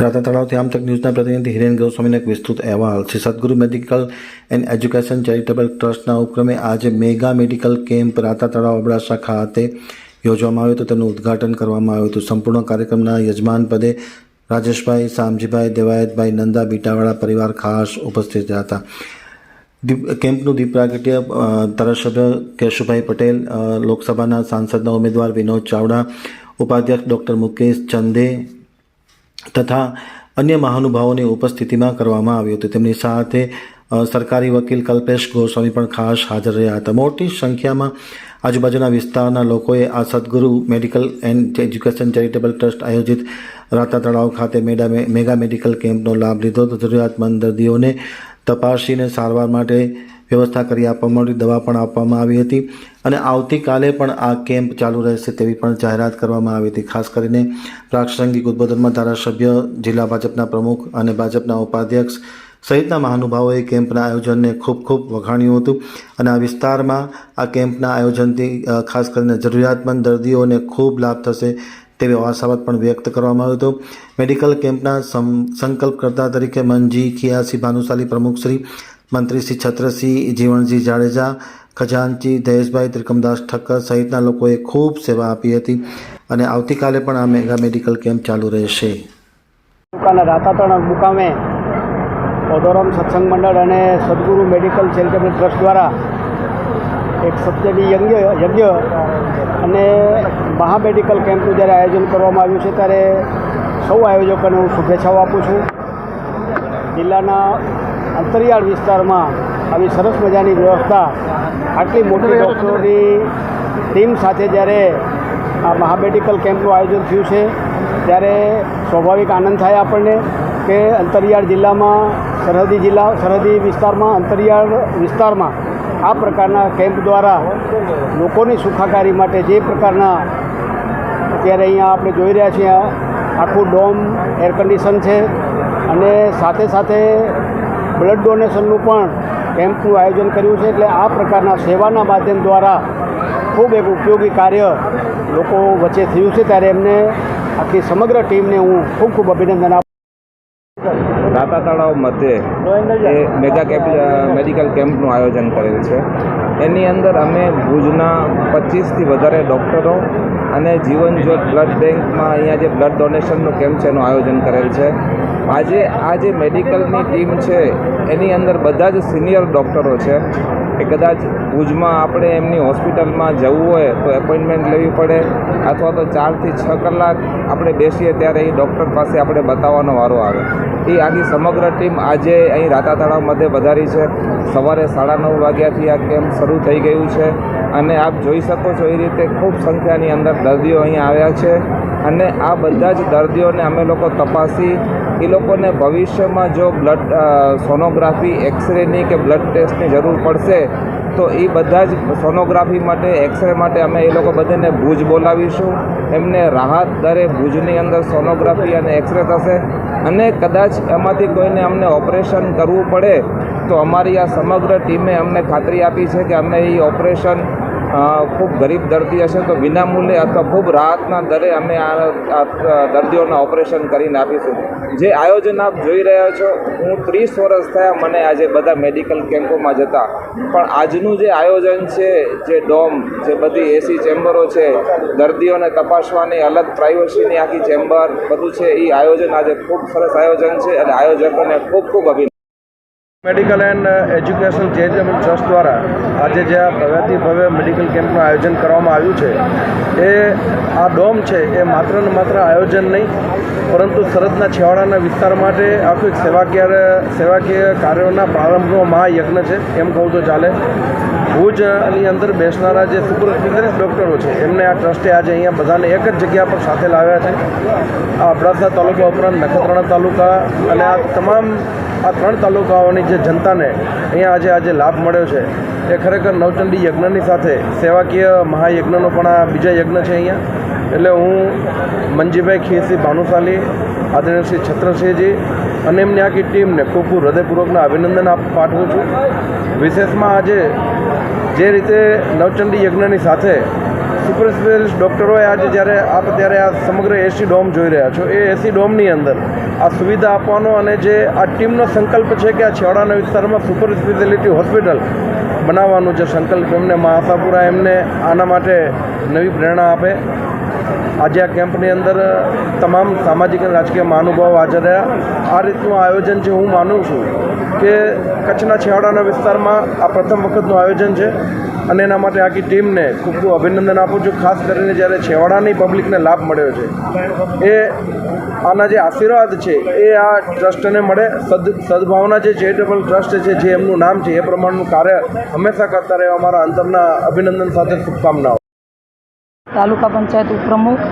રાતા તળાવથી આમ તક ન્યૂઝના પ્રતિનિધિ હિરેન ગોસ્વામીનો એક વિસ્તૃત અહેવાલ શ્રી સદગુરુ મેડિકલ એન્ડ એજ્યુકેશન ચેરિટેબલ ટ્રસ્ટના ઉપક્રમે આજે મેગા મેડિકલ કેમ્પ રાતા તળાવ અબડાસા ખાતે યોજવામાં આવ્યો હતો. તેનું ઉદ્ઘાટન કરવામાં આવ્યું હતું. સંપૂર્ણ કાર્યક્રમના યજમાન પદે રાજેશભાઈ શામજીભાઈ દેવાયતભાઈ, નંદા, બીટાવાળા પરિવાર ખાસ ઉપસ્થિત રહ્યા હતા. કેમ્પનું દીપ પ્રાગટ્ય ધારાસભ્ય કેશુભાઈ પટેલ લોકસભાના સાંસદના ઉમેદવાર વિનોદ ચાવડા, ઉપાધ્યક્ષ ડૉક્ટર મુકેશ ચંદે તથા અન્ય મહાનુભાવોની ઉપસ્થિતિમાં કરવામાં આવ્યું હતું. તેમની સાથે સરકારી વકીલ કલ્પેશ ગોસ્વામી પણ ખાસ હાજર રહ્યા હતા. મોટી સંખ્યામાં આજુબાજુના વિસ્તારના લોકોએ આ Sadguru medical and education charitable trust આયોજિત રાતા તળાવ ખાતે મેડા મેગા મેડિકલ કેમ્પનો લાભ લીધો હતો. જરૂરિયાતમંદ દર્દીઓને તપાસીને સારવાર માટે વ્યવસ્થા કરી આપવામાં આવી, દવા પણ આપવામાં આવી હતી અને આવતીકાલે પણ આ કેમ્પ ચાલુ રહેશે તેવી પણ જાહેરાત કરવામાં આવી હતી. ખાસ કરીને પ્રાસંગિક ઉદ્બોધનમાં ધારાસભ્ય, જિલ્લા ભાજપના પ્રમુખ અને ભાજપના ઉપાધ્યક્ષ સહિતના મહાનુભાવોએ કેમ્પના આયોજનને ખૂબ ખૂબ વખાણ્યું હતું અને આ વિસ્તારમાં આ કેમ્પના આયોજનથી ખાસ કરીને જરૂરિયાતમંદ દર્દીઓને ખૂબ લાભ થશે તેવી આશાવાદ પણ વ્યક્ત કરવામાં આવ્યો હતો. મેડિકલ કેમ્પના સંકલ્પકર્તા તરીકે મનજી ખિયાસી ભાનુશાલી પ્રમુખશ્રી મંત્રી શ્રી છત્રસિંહ જીવણજી જાડેજા, ખજાનચી દહેશભાઈ ત્રિકમદાસ ઠક્કર સહિતના લોકોએ ખૂબ સેવા આપી હતી અને આવતીકાલે પણ આ મેગા મેડિકલ કેમ્પ ચાલુ રહેશે. રાતાતણ મુકામે ઓધોરમ સત્સંગ મંડળ અને સદગુરુ મેડિકલ ચેરિટેબલ ટ્રસ્ટ દ્વારા એક સત્યની યજ્ઞ યજ્ઞ અને મહામેડિકલ કેમ્પનું જ્યારે આયોજન કરવામાં આવ્યું છે, ત્યારે સૌ આયોજકોને હું શુભેચ્છાઓ આપું છું. જિલ્લાના અંતરિયાળ વિસ્તારમાં આવી સરસ મજાની વ્યવસ્થા આટલી મોટી ડૉક્ટરોની ટીમ સાથે જ્યારે આ મહામેડિકલ કેમ્પનું આયોજન થયું છે ત્યારે સ્વાભાવિક આનંદ થાય આપણને કે અંતરિયાળ જિલ્લામાં સરહદી જિલ્લા સરહદી વિસ્તારમાં અંતરિયાળ વિસ્તારમાં આ પ્રકારના કેમ્પ દ્વારા લોકોની સુખાકારી માટે જે પ્રકારના અત્યારે અહીંયા આપણે જોઈ રહ્યા છીએ આખું ડોમ એર કન્ડિશન છે અને સાથે સાથે બ્લડ ડોનેશનનું પણ કેમ્પનું આયોજન કર્યું છે. એટલે આ પ્રકારના સેવાના માધ્યમ દ્વારા ખૂબ એક ઉપયોગી કાર્ય લોકો વચ્ચે થયું છે. ત્યારે એમને આખી સમગ્ર ટીમને હું ખૂબ ખૂબ અભિનંદન આપું દાતા તળાવ મધ્યે એ મેગા કેમ્પ મેડિકલ કેમ્પનું આયોજન કરેલ છે. એની અંદર અમે ભુજના પચીસથી વધારે ડૉક્ટરો અને જીવન જ્યોત બ્લડ બેંકમાં અહીંયા જે બ્લડ ડોનેશનનું કેમ્પ છે એનું આયોજન કરેલ છે. આજે આ જે મેડિકલની ટીમ છે, એની અંદર બધા જ સિનિયર ડૉક્ટરો છે. કે કદાચ ભુજમાં આપણે એમની હોસ્પિટલમાં જવું હોય તો એપોઇન્ટમેન્ટ લેવી પડે, અથવા તો ચારથી છ કલાક આપણે બેસીએ ત્યારે એ ડૉક્ટર પાસે આપણે બતાવવાનો વારો આવે. એ આખી સમગ્ર ટીમ આજે અહીં રાતા તળાવ મધ્યે વધારી છે. સવારે સાડા નવ વાગ્યાથી આ કેમ્પ શરૂ થઈ ગયું છે. અને આપ જોઈ શકો છો એ રીતે ખૂબ સંખ્યાની અંદર દર્દીઓ અહીં આવ્યા છે. અને આ બધા જ દર્દીઓને અમે લોકો તપાસી એ લોકોને ભવિષ્યમાં જો બ્લડ સોનોગ્રાફી એક્સરેની કે બ્લડ ટેસ્ટની જરૂર પડશે, તો એ બધા જ સોનોગ્રાફી માટે એક્સરે માટે અમે એ લોકો બધાને ભુજ બોલાવીશું. એમને રાહત દરે ભુજની અંદર સોનોગ્રાફી અને એક્સરે થશે. અને કદાચ એમાંથી કોઈને અમને ઓપરેશન કરવું પડે, તો અમારી આ સમગ્ર ટીમે અમને ખાતરી આપી છે કે અમે એ ઓપરેશન ખૂબ ગરીબ દર્દી હશે તો વિનામૂલ્યે અથવા ખૂબ રાહતના દરે અમે આ દર્દીઓના ઓપરેશન કરીને આપીશું. જે આયોજન આપ જોઈ રહ્યા છો, હું ત્રીસ વર્ષ થયા મને આજે બધા મેડિકલ કેમ્પોમાં જતા. પણ આજનું જે આયોજન છે, જે ડોમ, જે બધી એસી ચેમ્બરો છે, દર્દીઓને તપાસવાની અલગ પ્રાઇવસીની આખી ચેમ્બર બધું છે એ આયોજન આજે ખૂબ સરસ આયોજન છે અને આયોજકોને ખૂબ ખૂબ અભિનંદન. Medical and education charitable trust દ્વારા આજે જે આ ભવ્યાતિ ભવ્ય મેડિકલ કેમ્પનું આયોજન કરવામાં આવ્યું છે, એ આ ડોમ છે, એ માત્ર ને માત્ર આયોજન નહીં, પરંતુ સરહદના છેવાડાના વિસ્તાર માટે આખું એક સેવાકીય સેવાકીય કાર્યોના પ્રારંભનો મહાયજ્ઞ છે, એમ કહું તો ચાલે. ભુજની અંદર બેસનારા જે સુપર સ્પેશિયાલિસ્ટ ડૉક્ટરો છે, એમને આ ટ્રસ્ટે આજે અહીંયા બધાને એક જ જગ્યા પર સાથે લાવ્યા છે. આ અબડાસા તાલુકા ઉપરાંત નખત્રાણા તાલુકા અને આ તમામ આ ત્રણ તાલુકાઓની જે જનતાને અહીંયા આજે આજે લાભ મળ્યો છે. એ ખરેખર નવચંડી યજ્ઞની સાથે સેવાકીય મહાયજ્ઞનો પણ આ બીજા યજ્ઞ છે અહીંયા. એટલે હું મંજીભાઈ ખીરસિંહ ભાનુશાલી, આદરણીય છત્રસિંહજી અને એમની આખી ટીમને ખૂબ ખૂબ હૃદયપૂર્વકના અભિનંદન પાઠવું છું. વિશેષમાં આજે જે રીતે નવચંડી યજ્ઞની સાથે સુપર સ્પેશિયલિસ્ટ ડૉક્ટરોએ આજે જ્યારે આપ ત્યારે આ સમગ્ર એસી ડોમ જોઈ રહ્યા છો, એ એસી ડોમની અંદર આ સુવિધા આપવાનો અને જે આ ટીમનો સંકલ્પ છે કે આ છેવાડાના વિસ્તારમાં સુપર સ્પેશિયાલિટી હોસ્પિટલ બનાવવાનું જે સંકલ્પ એમને મહાસાપુરા એમને આના માટે નવી પ્રેરણા આપે. આજે આ કેમ્પની અંદર તમામ સામાજિક અને રાજકીય મહાનુભાવો હાજર રહ્યા. આ રીતનું આયોજન છે હું માનું છું કે કચ્છના છેવાડાના વિસ્તારમાં આ પ્રથમ વખતનું આયોજન છે અને એના માટે આખી ટીમને ખૂબ ખૂબ અભિનંદન આપું છું. ખાસ કરીને જ્યારે છેવાડાની પબ્લિકને લાભ મળ્યો છે, એ આના જે આશીર્વાદ છે, એ આ ટ્રસ્ટને મળે. સદ, સદભાવના જે ચેરિટેબલ ટ્રસ્ટ છે, જે એમનું નામ છે, એ પ્રમાણનું કાર્ય હંમેશા કરતા રહેવા મારા અંતરના અભિનંદન સાથે શુભકામનાઓ. તાલુકા પંચાયત ઉપપ્રમુખ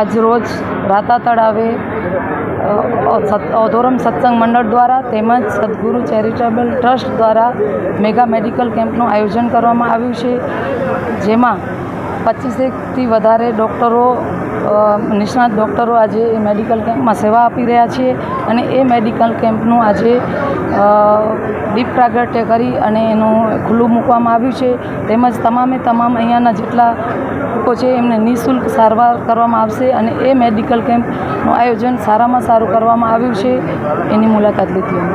આજરોજ રાતા તળાવે સત- સત્સંગ મંડળ દ્વારા તેમજ સદગુરુ ચેરિટેબલ ટ્રસ્ટ દ્વારા મેગા મેડિકલ કેમ્પનું આયોજન કરવામાં આવ્યું છે. જેમાં પચીસેકથી વધારે ડૉક્ટરો નિષ્ણાત ડૉક્ટરો આજે એ મેડિકલ કેમ્પમાં સેવા આપી રહ્યા છે અને એ મેડિકલ કેમ્પનું આજે દીપ પ્રાગટ્ય કરી અને એનું ખુલ્લું મૂકવામાં આવ્યું છે. તેમજ તમામે તમામ અહીંયાના જેટલા લોકો છે એમને નિઃશુલ્ક સારવાર કરવામાં આવશે અને એ મેડિકલ કેમ્પનું આયોજન સારામાં સારું કરવામાં આવ્યું છે. એની મુલાકાત લીધી